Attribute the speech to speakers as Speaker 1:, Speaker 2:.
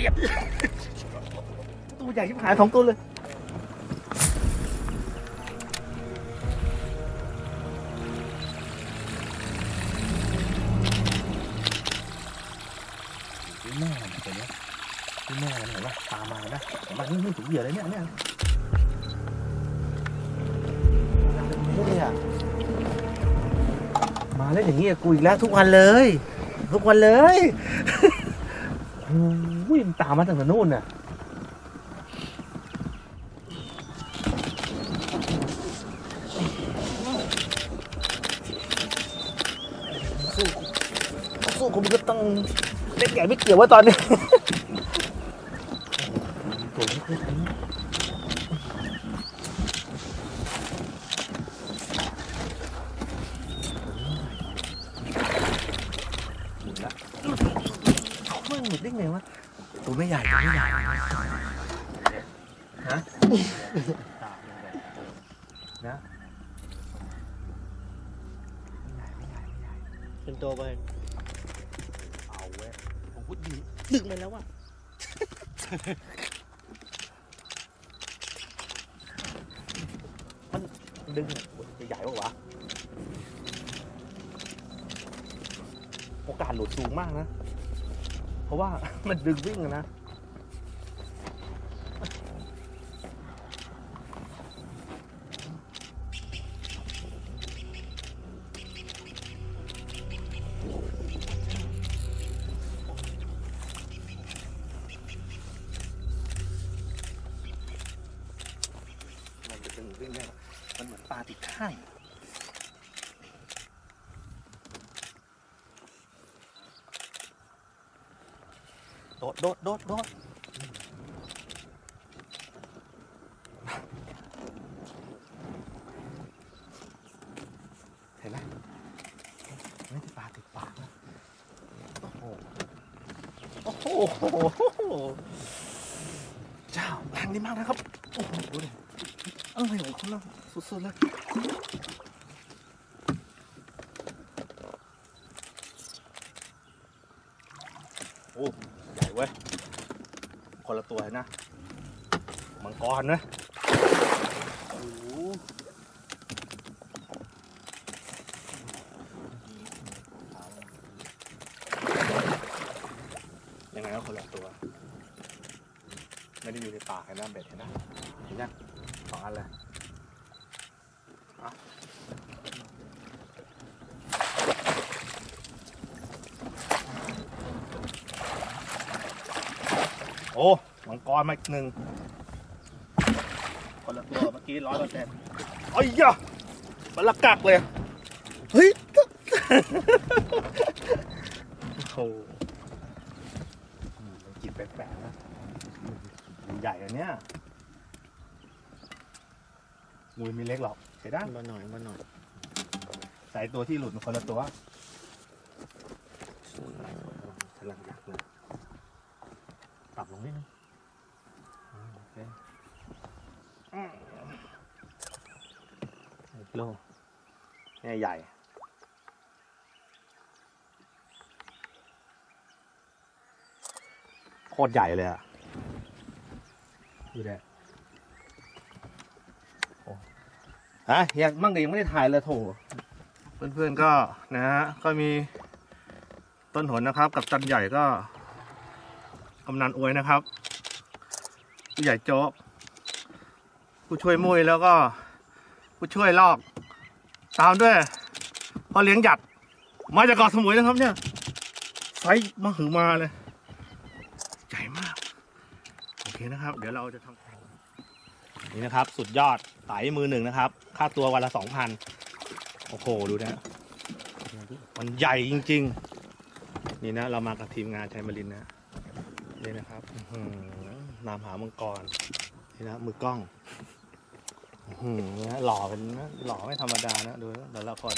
Speaker 1: เรียบตัวใหญ่ชิบหายสองตัวเลยดูแม่มันเห็นไหมดูแม่มันเห็นไหมตามมาเห็นไหมเห็นไหมนี่นี่ถึงเหยื่อเลยเนี่ยเนี่ยนี่เลยอะมาเล่นอย่างนี้กับกูอีกแล้วทุกวันเลย ทุกวันเลย โอ้ยมันตามมาตั้งแต่นู่นน่ะสู้สู้กูมันก็ต้องเล็กใหญ่ไม่เกี่ยวว่าตอนนี้ตัวไม่ค่อยทิ้ งหมุนละไม่หมุนได้ไงวะตัวไม่ใหญ่ตัวไม่ใหญ่ฮะนะไม่ใหญ่ไม่ใหญ่ไม่ใหญ่
Speaker 2: เป็นตัวไป
Speaker 1: เอาเว้ยผมพูดดึงดึงไปแล้วว่ะมันดึงจะใหญ่ปะวะโอกาสหลุดสูงมากนะ เพราะว่ามันดึงวิ่งนะมันจะดึงวิ่งได้มันเหมือนปลาติดข้าง ดโดดโดดโดดเห็นไหมไม่ใช่ปลาติดปากนะโอ้โหโอ้โหเจ้าแรงดีมากนะครับ โอ้โหดูดิอะไรของคุณล่ะสุดๆเลย โอ้ใหญ่เว้ย คนละตัวเลยนะ มังกรนะโอ้ยังไงก็คนละตัว ไม่ได้อยู่ในป่าเห็นไหมเบ็ดเห็นไหมเห็นยังสองอันเลยเอา โอ้มังกรมาอีกหนึ่งคนละตัวเมื่อกี้ร้อยเปอร์เซ็นต์ไอ้ยะมันละกักเลย เฮ้ยโอ้โหอืมมันจิตแปลกๆนะมันใหญ่อันเนี้ยมือมีเล็กหรอกใช้ได้
Speaker 2: มาหน่อยมาหน่อย
Speaker 1: ใส่ตัวที่หลุดมันคนละตัวกำลังอยากเลย ปรับลงนิดนึงโอเคโลนี่ใหญ่โคตรใหญ่เลยอะดูดิโอ้ฮะยังมั่งก็ยังไม่ได้ถ่ายเลยโถเพื่อนๆก็นะฮะก็มีต้นหนนะครับ กับจันใหญ่ก็ำนันอวยนะครับ ผู้ใหญ่โจ๊ก ผู้ช่วยมุ้ยแล้วก็ ผู้ช่วยลอก ตามด้วยพ่อเลี้ยงหยัด มาจากเกาะสมุยนะครับเนี่ยไซส์มหึมาเลยใหญ่มาก โอเคนะครับ เดี๋ยวเราจะทำนี่นะครับ สุดยอดไตมือหนึ่งนะครับ ค่าตัววันละสองพันโอ้โห ดูนะมันใหญ่จริง ๆ นี่นะ เรามากับทีมงานชัยมรินนะ นี่นะครับอื้อหือนามหามังกรนี่นะมือกล้องอื้อหือนะหล่อเป็นหล่อไม่ธรรมดานะดูแต่ละคน